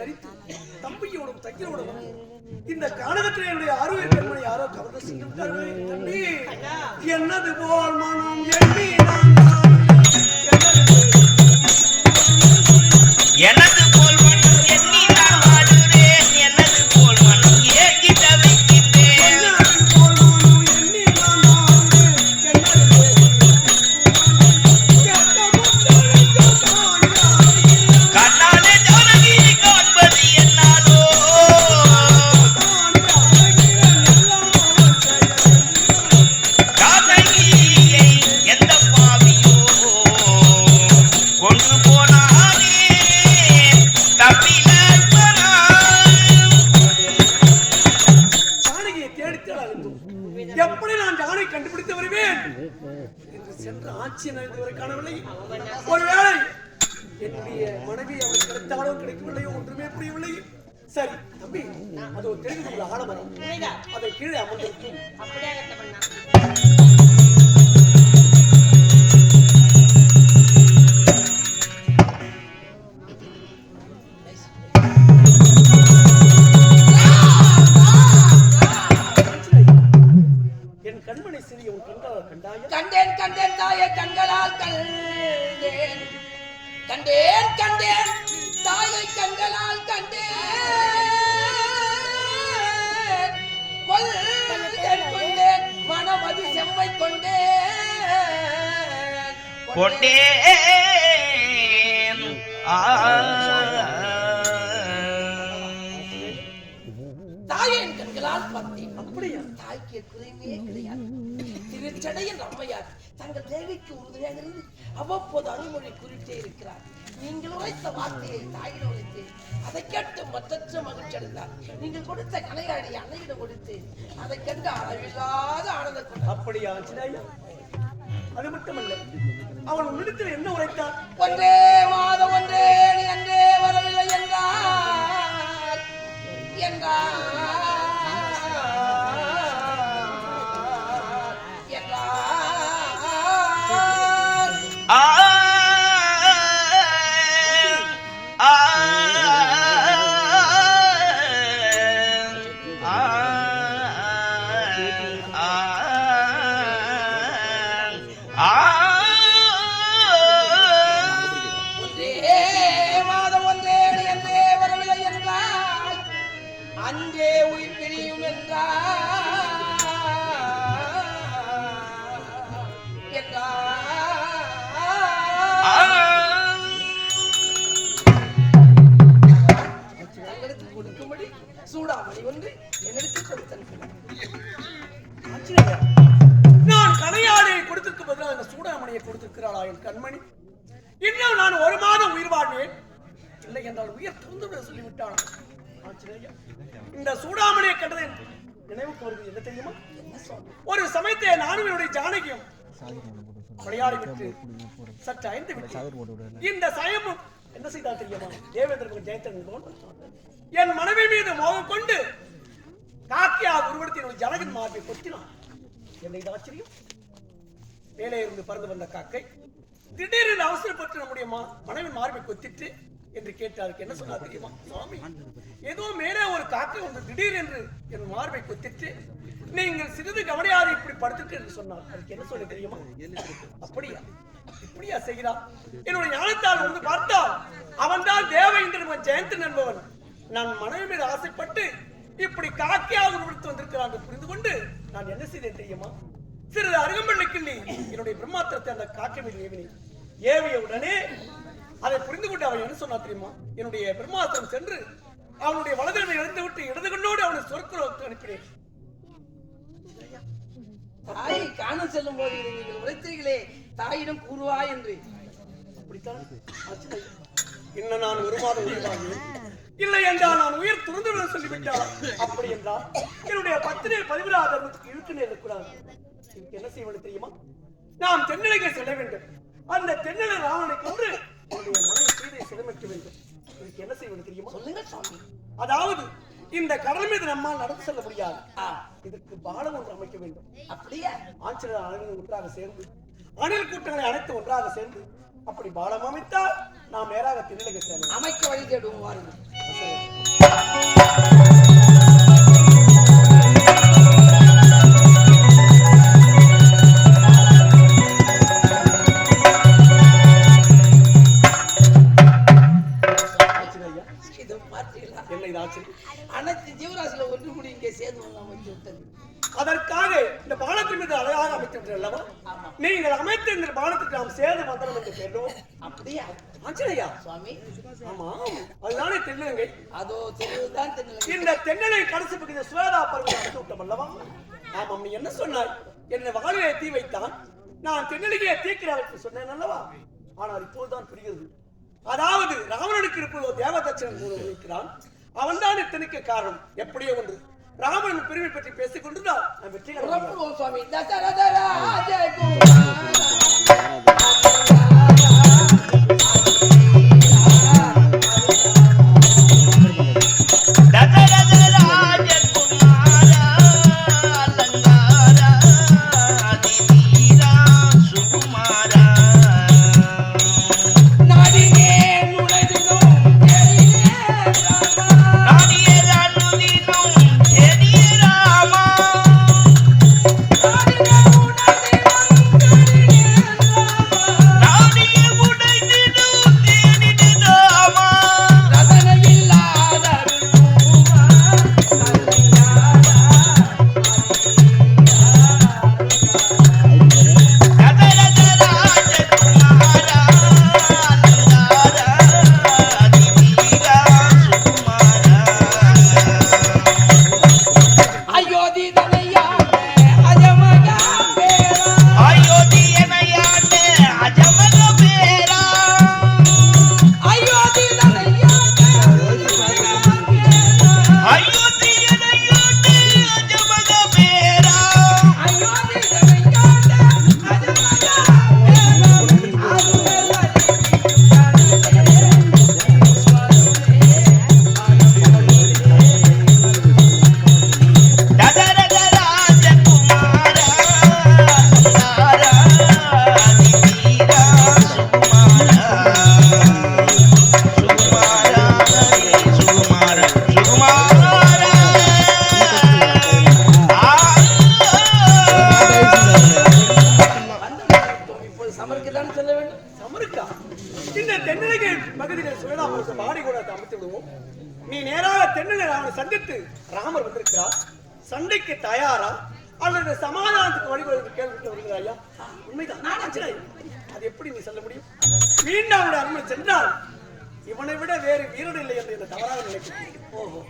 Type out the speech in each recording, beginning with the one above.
தரித்து தம்பியோடும் தங்கியோடும் இந்த காலகட்டத்தில் என்னுடைய ஆரோக்கிய பெருமனை யாரோ கவர்ந்து சென்றிருக்கார்களே தம்பி என்னது போல் மனம் எண்ணி நான் என்னது? தாயின் கண்களால் பார்த்தேன். அப்படியா? தாய்க்கு குறைமையே கிடையாது. திருச்சடையின் அம்மையார் தங்கள் தேவிக்கு உறுதுணையாக இருந்து அவ்வப்போது அருள்மொழி குறிப்பிட்டே இருக்கிறார். நீங்கள் உரைத்த வார்த்தையை தாயில் உரைத்தேன். அதை கேட்டு மற்றற்ற மகிழ்ச்சி அடைந்தார். நீங்கள் கொடுத்த கலையாடி அன்னையிடம் கொடுத்து அதை கண்டு அளவில்லாத ஆனந்த அப்படியா ஆஞ்சநேயா அது மட்டுமல்ல அவன் உன்னிடத்தில் என்ன உரைத்தான் ஒன்றே மாதம் ஒன்றே நீ அன்றே வரவில்லை என்றார் என்றார் ஜானகியும் சற்று விட்டு இந்த சயமும் என்ன தெரியுமா? தேவேந்திரன் என் மனைவி மீது மோகம் கொண்டு காக்கியா உருவத்தின் ஜனகன் மார்பை கொத்தினான். ஆச்சரியம்? மேலே இருந்து பறந்து வந்த காக்கை திடீரென்று அவசரப்பட்டு நம்முடைய மனைவி மார்பை கொத்திட்டு என்று கேட்டாருக்கு என்ன சொன்னா தெரியுமா? சுவாமி ஏதோ மேலே ஒரு காக்கை வந்து திடீர் என்று என் மார்பை கொத்திட்டு நீங்கள் சிறிது கவனியாது இப்படி படுத்துட்டு என்று சொன்னார். அதுக்கு என்ன சொல்ல தெரியுமா? அப்படியா? இப்படியா செய்கிறார்? என்னுடைய ஞானத்தால் வந்து பார்த்தால் அவன்தான் தேவேந்திரன் ஜெயந்தன் என்பவன். நான் மனைவி மீது ஆசைப்பட்டு இப்படி காக்கியாக உருவெடுத்து வந்திருக்கிறான் என்று புரிந்து கொண்டு நான் என்ன செய்தேன் தெரியுமா? சிறிது அருகம்பள்ளி கிள்ளி என்னுடைய பிரம்மாத்திரத்தை அந்த காக்கை மீது ஏவினேன் ஏவிய உடனே அதை புரிந்து கொண்டு அவன் என்ன சொன்னா தெரியுமா? என்னுடைய பிரம்மாத்திரம் சென்று அவனுடைய வலதுகளை எழுந்து விட்டு இடது கண்ணோடு அவனை சொற்குலத்துக்கு அனுப்பினேன். தாயை காண செல்லும் போது நீங்கள் உரைத்தீர்களே தாயிடம் கூறுவா என்று. அப்படித்தான். இன்னும் நான் ஒரு மாதம் இல்லை என்றால் நான் உயிர் துறந்து விட சொல்லிவிட்டால் அப்படி என்றால் என்னுடைய பத்திரை பதிவிரா தர்மத்துக்கு நேரக்கூடாது. இதுக்கு என்ன செய்ய வேண்டும் தெரியுமா? நாம் தென்னிலைக்கு செல்ல வேண்டும். அந்த தென்னிலை ராவணனை கொன்று என்னுடைய மனைவி சீதை சிதமிக்க வேண்டும். இதுக்கு என்ன வேண்டும் தெரியுமா? சொல்லுங்க சுவாமி அதாவது இந்த கடல் மீது நம்மால் நடந்து செல்ல முடியாது. இதற்கு பாலம் ஒன்று அமைக்க வேண்டும். அப்படியா ஆஞ்சநேயர் அனைவரும் ஒன்றாக சேர்ந்து அணில் கூட்டங்களை அனைத்து ஒன்றாக சேர்ந்து அப்படி பாலம் அமைத்தால் நாம் நேராக செல்லலாம் அமைக்க வழி தேடுவோம் வாருங்கள். ஆச்சரியம் அனைத்து ஜீவராசில ஒன்று கூடி இங்கே சேர்ந்து விட்டது. அதற்காக இந்த பாலத்தின் மீது அழகாக அமைத்து அல்லவா? நீங்கள் அமைத்த இந்த பாலத்துக்கு நாம் சேது மந்திரம் என்று பேரும் அப்படியா? ஆச்சரியா சுவாமி. ஆமாம் அதுதானே தென்னிலங்கை. அதோ தெரிவதுதான் தெரியல இந்த தென்னலை கடைசி பகுதி சுவேதா அடைத்து விட்டோம் அல்லவா? ஆமாம் நீ என்ன சொன்னாய்? என்னை வாழிலே தீ வைத்தான். நான் தென்னலிகையை தீக்கிறாருக்கு சொன்னேன் அல்லவா? ஆனால் இப்போதுதான் புரிகிறது. அதாவது ராவணனுக்கு இருப்பது தேவதட்சணன் இருக்கிறான். அவன் தான் இத்தனைக்கு காரணம். எப்படியோ ஒன்று. ராமன் பெருமை பற்றி பேசிக் கொண்டிருந்தால் நான் வெற்றி சுவாமி.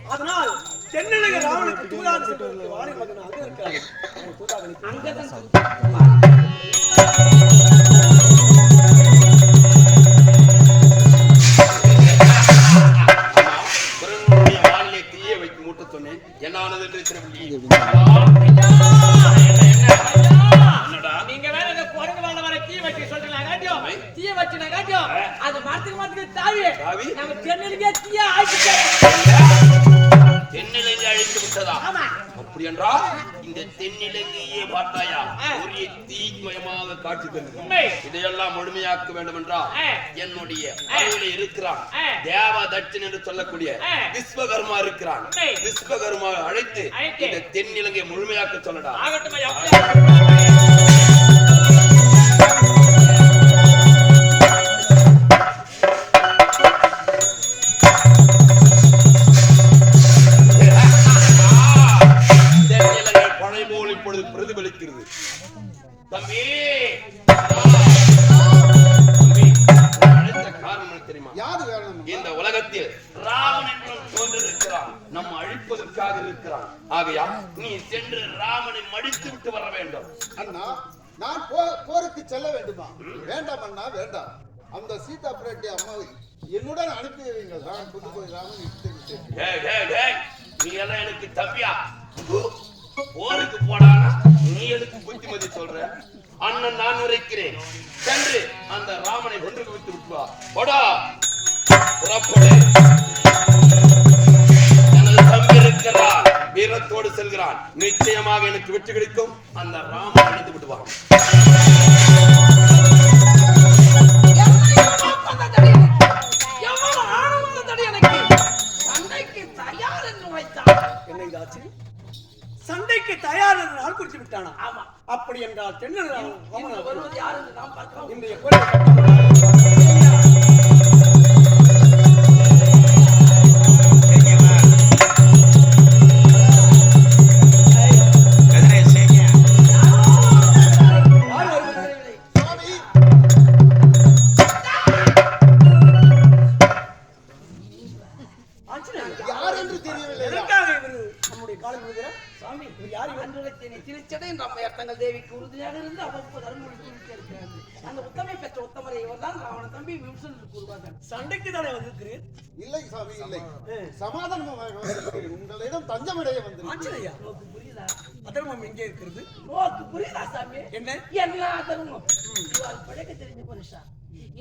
அதனால் தென்னலக ராவனுக்கு தூதாக செல்வதற்கு வாணி மகன் அங்க இருக்கிறார். தூதாக அங்கதான் தீயை அது மரத்துக்கு மரத்துக்கு தாவி? நம்ம சென்னையிலே தீயா ஆயிடுச்சு தென்னிலங்கை அழித்து விட்டதா அப்படி என்றால் இந்த தென்னிலங்கையே பார்த்தாயா. ஒரே தீமயமாக காட்சி உண்மை. இதையெல்லாம் முழுமையாக்க வேண்டும் என்றால். என்னுடைய அறையில இருக்கிறான். தேவ தட்சன் என்று சொல்லக்கூடிய. விஸ்வகர்மா இருக்கிறான். விஸ்வகர்மா அழைத்து அழைத்து. இந்த தென்னிலங்கை முழுமையாக்க சொல்லடா நம்ம அழிப்பதற்காக இருக்கிறான். ஆகையா நீ சென்று ராமனை மடித்து விட்டு வர வேண்டும். அண்ணா நான் போ- போருக்கு செல்ல வேண்டுமா? வேண்டாம் அண்ணா வேண்டாம். அந்த சீதா பிராட்டி அம்மாவை என்னுடன் அனுப்பி வைங்கள் நான் கொண்டு போய் ராமன் நீ எல்லாம் எனக்கு தம்பியா போருக்கு போடானா? நீ எனக்கு புத்திமதி சொல்ற? அண்ணன் நான் உரைக்கிறேன். சென்று அந்த ராமனை ஒன்று குவித்து விட்டு வா. போடா. புறப்படு. இருக்கிறான் வீரத்தோடு செல்கிறான். நிச்சயமாக எனக்கு வெற்றி கிடைக்கும். அந்த ராமன் அழைத்து விட்டு வா எவ்வளவு ஆழமான தடி எனக்கு சண்டைக்கு தயார் என்று வைத்தான் என்ன இதாச்சு சண்டைக்கு தயார் என்று நாள் குறித்து விட்டானா? ஆமா அப்படி என்றால் தென்னன் இன்று வருவது யார் என்று நாம் பார்க்கலாம் இன்றைய சண்டைக்கு தானே வந்திருக்கிறீர் இல்லை சாமி இல்லை. சமாதானமாக வந்திருக்கிறேன். உங்களிடம் தஞ்சமடைய வந்திருக்கிறேன் ஆஞ்சநேயா நோக்கு புரியுதா? அதர்மம் எங்கே இருக்கிறது? நோக்கு புரியுதா சாமி? என்ன? என்ன தருமம் இவாள் படைக்க தெரிஞ்ச மனுஷா.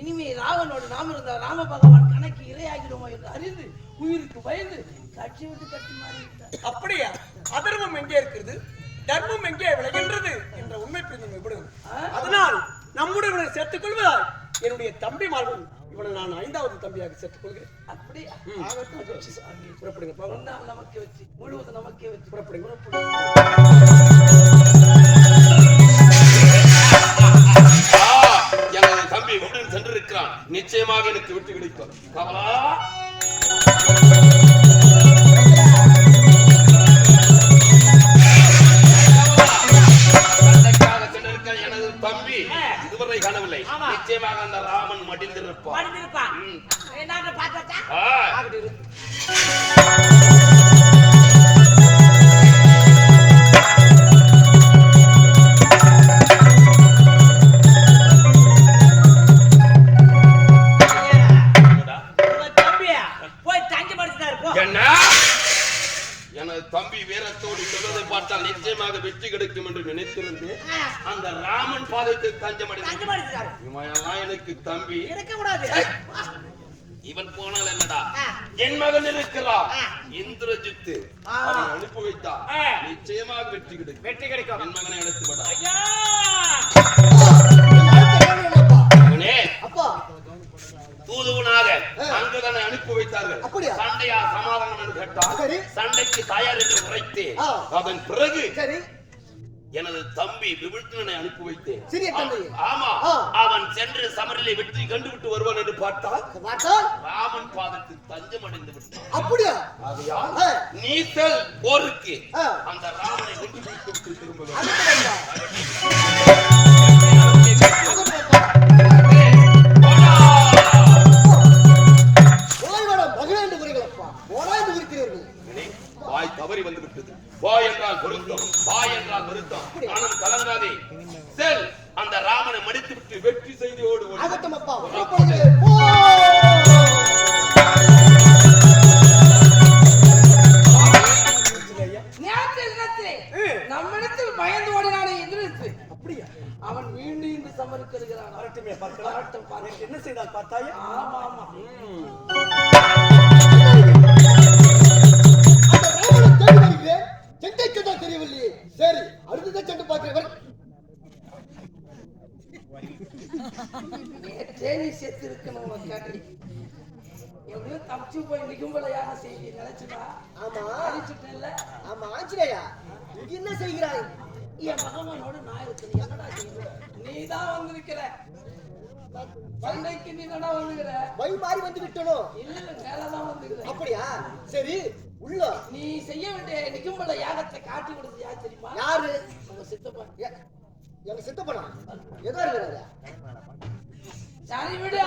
இனிமே ராவனோடு நாம் இருந்த ராம பகவான் கணக்கு இரையாகிடுமோ என்று அறிந்து உயிருக்கு பயந்து கட்சி விட்டு கட்டி மாறிவிட்டார். அப்படியா? அதர்மம் எங்கே இருக்கிறது? தர்மம் எங்கே விளைகின்றது என்ற உண்மை புரிந்து விடுங்க அதனால் நம்முடைய இவனை சேர்த்துக் கொள்வதால் என்னுடைய தம்பி மார்கள் இவனை நான் ஐந்தாவது தம்பியாக சேர்த்துக் கொள்கிறேன். சாமி. புறப்படுங்க நமக்கே வச்சு முழுவதும் நமக்கே வச்சு. புறப்படுங்க. எனது தம்பி உடன் சென்றிருக்கிறான். நிச்சயமாக எனக்கு விட்டு கிடைக்கும். கமலா! நிச்சயமாக அந்த ராமன் மடிந்திருப்பான் மடிந்திருப்பான். ம். என்ன தஞ்சமடைந்து. படிச்சுட்டாரு இவன் எனக்கு தம்பி. இருக்க கூடாது இவன் போனால் என்னடா. என் மகன் இருக்கிறான். இந்திரஜித்து. அவன் அனுப்பி வைத்தான். நிச்சயமாக வெற்றி கிடைக்கும். வெற்றி கிடைக்கும். என் மகனை அப்பா. தூதுவனாக அங்குதனை அனுப்பி வைத்தார்கள்? சண்டையா சமாதானம் என்று கேட்டால் சரி. சண்டைக்கு தயார் என்று உரைத்தேன். அதன் பிறகு சரி. எனது தம்பி விபிழ்த்தனை அனுப்பி வைத்தேன் சிறிய தம்பி. ஆமா. அவன் சென்று சமரிலே வெற்றி கண்டுவிட்டு வருவான் என்று பார்த்தால் பார்த்தால் ராமன் பாதத்தில் தஞ்சம் அடைந்து விட்டான் அப்படியா ஆகையால். நீ செல் போருக்கு. அந்த ராமனை விட்டு திரும்ப என்றால் வருத்தம் வாய் என்றால் வருத்தம் மனம் கலங்காதே. செல் அந்த ராமனை மடித்து விட்டு வெற்றி செய்தியோடு ஓடு. ஆகட்டும் அப்பா. நம்மிடத்தில் பயந்து ஓடினானே எதிர்த்து அப்படியா? அவன் மீண்டும் இன்று சமர்க்கிறான் பார்க்கலாம். நேற்று என்ன செய்தால் பார்த்தாயா? ஆமா ஆமா. அந்த ராவணன் தேடி வருகிறேன். சென்னைக்கு தான் தெரியவில்லையே. சரி அடுத்ததான் சென்று பார்க்கிறேன் நேற்றே நீ செத்து இருக்கணும் எப்படியோ தப்பிச்சு போய் நிகும்பலையான செய்தி நினைச்சுடா ஆமா. அழிச்சுட்டேன்ல ஆமா ஆஞ்சநேயா இங்க என்ன செய்கிறாய்? என் மகனோட நான் இருக்கணும் என்னடா நீ தான் வந்திருக்கிற. சண்டைக்கு நீ வந்துக்கிற வழி மாறி வந்து விட்டனோ இல்ல மேலதான் வந்துக்கிற அப்படியா? சரி உள்ள. நீ செய்ய வேண்டிய நிகும்பல யாகத்தை காட்டி கொடுத்தது யார் தெரியுமா? யாரு? உங்க சித்தப்பா எங்க சித்தப்பனா? எதோ இருக்கிறாரு? சரி விடு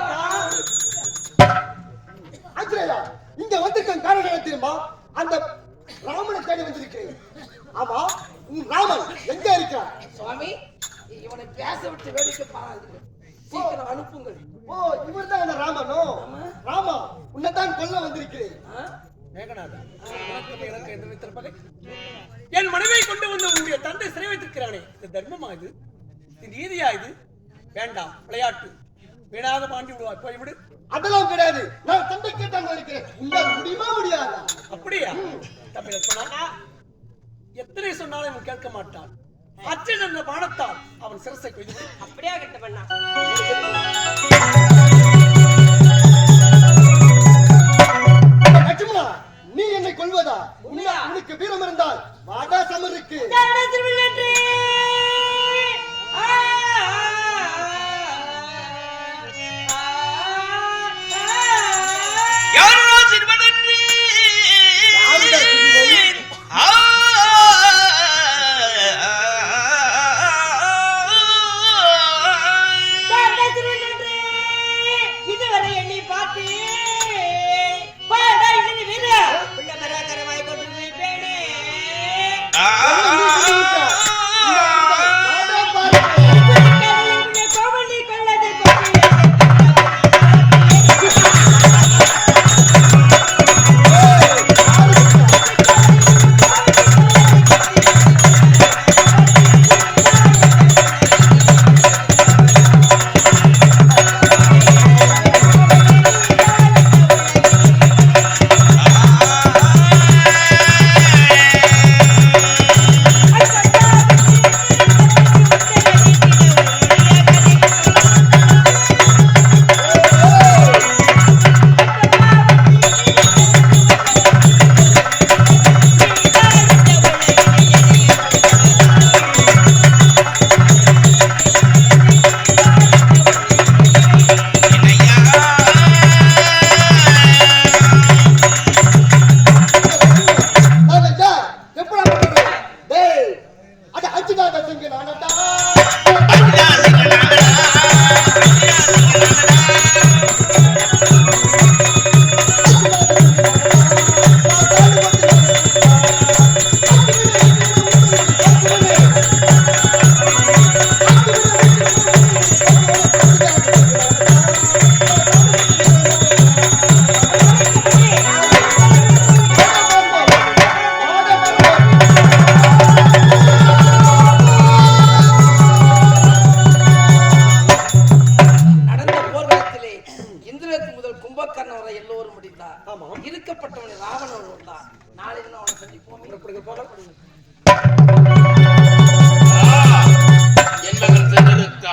ஆஞ்சநேயா இங்க வந்திருக்க காரணம் என்ன தெரியுமா? அந்த ராமனை தேடி வந்திருக்கிறேன். ஆமா உன் ராமன் எங்க இருக்கிறான் சுவாமி இவனை பேச விட்டு வேடிக்கை பாருங்க சீக்கிரம் அனுப்புங்கள். ஓ இவர்தான் அந்த ராமனோ? ராமா உன்னைத்தான் கொல்ல வந்திருக்கிறேன்? மேகநாதா. எனக்கு என்று வைத்திருப்பதை என் மனைவியை கொண்டு வந்து உன்னுடைய தந்தை சிறை வைத்திருக்கிறானே. இது தர்மமா இது? இது நீதியா இது? வேண்டாம் விளையாட்டு. வீணாக மாண்டி விடுவாய். போய்விடு அதெல்லாம் கிடையாது. நான் தந்தை கேட்டாங்க இருக்கிறேன் உங்களால் முடியுமா முடியாதா? அப்படியா? தம்பி சொன்னா எத்தனை சொன்னாலும் இவன் கேட்க மாட்டான். அச்சன் என்ற பானத்தால் அவன் சிரசை கொய்து. அப்படியே கட்ட பண்ணா? லட்சுமணா நீ என்னை உன்ன- உனக்கு வீரம் இருந்தால் வாடா சமருக்கு